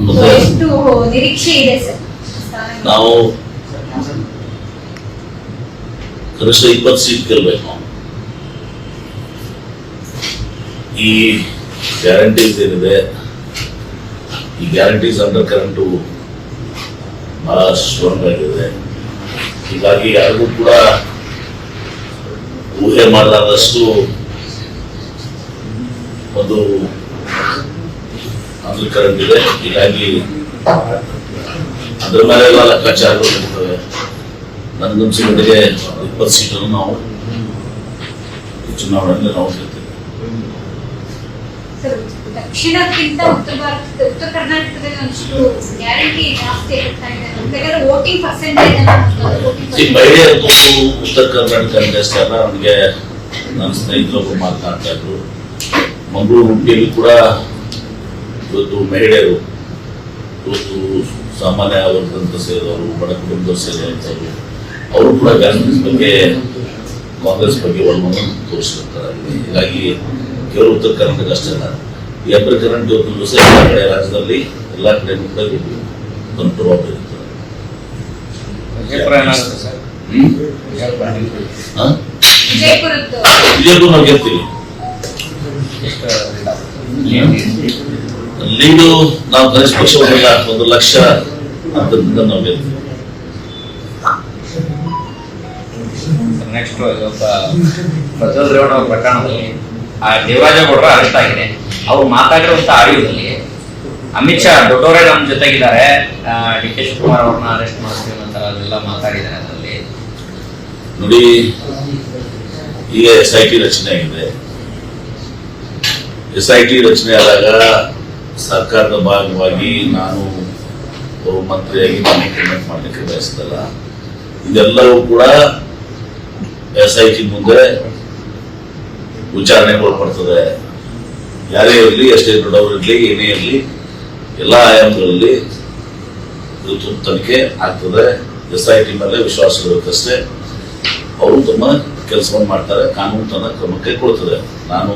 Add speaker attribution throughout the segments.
Speaker 1: ಮತ್ತೆ
Speaker 2: ಎಷ್ಟು ನಿರೀಕ್ಷೆ ಇದೆ ಸರ್?
Speaker 1: ನಾವು ಕನಿಷ್ಠ ಇಪ್ಪತ್ತು ಸೀಟ್ ಗೆಲ್ಬೇಕು ನಾವು ಈ ಗ್ಯಾರಂಟೀಸ್ ಏನಿದೆ ಈ ಗ್ಯಾರಂಟೀಸ್ ಅಂಡರ್ ಕರೆಂಟು ಬಹಳ ಸ್ಟ್ರಾಂಗ್ ಆಗಿದೆ. ಹೀಗಾಗಿ ಯಾರಿಗೂ ಕೂಡ ಊಹೆ ಮಾಡಲಾದಷ್ಟು ಒಂದು ಕರೆಂಟ್ ಇದೆ ಹೀಗಾಗಿ ಅದ್ರ ಮೇಲೆ ಎಲ್ಲ ಲೆಕ್ಕಾಚಾರಗಳು ಇರ್ತವೆ ನನಗನ್ಸಿದ ಮಟ್ಟಿಗೆ ಇಪ್ಪತ್ತು ಸೀಟನ್ನು ನಾವು ಚುನಾವಣೆಯಲ್ಲಿ ನಾವು
Speaker 2: ದಕ್ಷಿಣಕ್ಕಿಂತ ಉತ್ತರ ಭಾರತ ಉತ್ತರ ಕರ್ನಾಟಕದಲ್ಲಿ ಒಂದಿಷ್ಟು ಗ್ಯಾರಂಟಿ ಜಾಸ್ತಿ ಇರ್ತಾ ಇದೆ ಬೇಕಾದ್ರೆ ವೋಟಿಂಗ್ ಪರ್ಸೆಂಟೇಜ್
Speaker 1: ಈ ಮಹಿಳೆ ಅಂತೂ ಉತ್ತರ ಕರ್ನಾಟಕ ಅಲ್ಲ ನನಗೆ ನನ್ನ ಸ್ನೇಹಿತರೊಬ್ಬರು ಮಾತನಾಡ್ತಾ ಇದ್ರು. ಮಂಗಳೂರು ಉಡುಪಿಯಲ್ಲಿ ಕೂಡ ಇವತ್ತು ಮಹಿಳೆಯರು ಇವತ್ತು ಸಾಮಾನ್ಯ ವರ್ಗದಂತ ಸೇರಿದವರು ಬಡ ಕುಟುಂಬದವರು ಸೇರಿದಂಥವ್ರು ಅವರು ಕೂಡ ಕಾಂಗ್ರೆಸ್ ಬಗ್ಗೆ ಕಾಂಗ್ರೆಸ್ ಬಗ್ಗೆ ಒಲವನ್ನು ತೋರಿಸಿರ್ತಾರೆ ಹೀಗಾಗಿ ಕೇವಲ ಉತ್ತರ ಕರ್ನಾಟಕ ಅಷ್ಟೇ ಅಲ್ಲ ಈ ಅಪರ ಕರೆಂಟ್ ಇವತ್ತು ದಿವಸ ಎಲ್ಲ ಕಡೆ ರಾಜ್ಯದಲ್ಲಿ ಎಲ್ಲ ಕಡೆ ಕೂಡ ಇದು ಒಂದು ಪ್ರಭಾವ ಬೀರುತ್ತದೆ
Speaker 3: ವಿಜಯಪುರ
Speaker 1: ನಾವು ಗೆಲ್ತೀವಿ. ಲೀಡು ನಾವು ಗಣೇಶ ಪಕ್ಷ ಒಂದು ಲಕ್ಷ ಅದರಿಂದ ನಾವು ಗೆಲ್ತೀವಿ
Speaker 3: ನೆಕ್ಸ್ಟ್ ಪ್ರಜ್ವಲ್ ರೇವಣ್ಣ ಅವರ ಪ್ರಕರಣದಲ್ಲಿ ಆ ದೇವರಾಜೇಗೌಡರ ಅರೆಸ್ಟ್ ಆಗಿದೆ. ಅವ್ರು ಮಾತಾಡಿರುವಂತ ಆಡಿಯೋದಲ್ಲಿ ಅಮಿತ್ ಶಾ ದೊಡ್ಡವರೇ ನಮ್ಮ ಜೊತೆಗಿದ್ದಾರೆ. ಡಿ ಕೆ ಶಿವಕುಮಾರ್ ಅವ್ರನ್ನ ಅರೆಸ್ಟ್ ಮಾಡ್ತೀವಿ ಅಂತ ಅದೆಲ್ಲ ಮಾತಾಡಿದ್ದಾರೆ ಅದರಲ್ಲಿ.
Speaker 1: ನೋಡಿ ಈಗ ಎಸ್ ಐ ಟಿ ರಚನೆ ಆಗಿದೆ. ಎಸ್ ಐ ಟಿ ರಚನೆ ಆದಾಗ ಸರ್ಕಾರದ ಭಾಗವಾಗಿ ನಾನು ಮಂತ್ರಿಯಾಗಿ ನಾನು ಕಮೆಂಟ್ ಮಾಡಲಿಕ್ಕೆ ಬಯಸ್ತಲ್ಲ. ಇದೆಲ್ಲವೂ ಕೂಡ ಎಸ್ ಐ ಟಿ ಮುಂದೆ ವಿಚಾರಣೆ ಒಳಪಡ್ತದೆ ಯಾರೇ ಇರಲಿ, ಎಷ್ಟೇ ದೊಡ್ಡವರು ಇರಲಿ, ಏನೇ ಇರಲಿ, ಎಲ್ಲ ಆಯಾಮಗಳಲ್ಲಿ ಇದು ತನಿಖೆ ಆಗ್ತದೆ. ಎಸ್ ಐ ಟಿ ಮೇಲೆ ವಿಶ್ವಾಸ ಇರುತ್ತಷ್ಟೇ ಅವರು ತಮ್ಮ ಕೆಲಸವನ್ನು ಮಾಡ್ತಾರೆ, ಕಾನೂನು ತನ್ನ ಕ್ರಮ ಕೈಗೊಳ್ತದೆ ನಾನು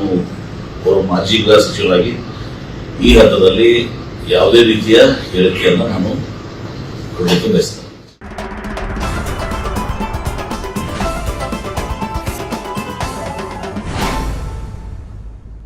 Speaker 1: ಅವರು ಮಾಜಿ ಗೃಹ ಸಚಿವರಾಗಿ ಈ ಹಂತದಲ್ಲಿ ಯಾವುದೇ ರೀತಿಯ ಹೇಳಿಕೆಯನ್ನು ನಾನು ಕೊಡಲಿಕ್ಕೆ ಬಯಸ್ತೇನೆ.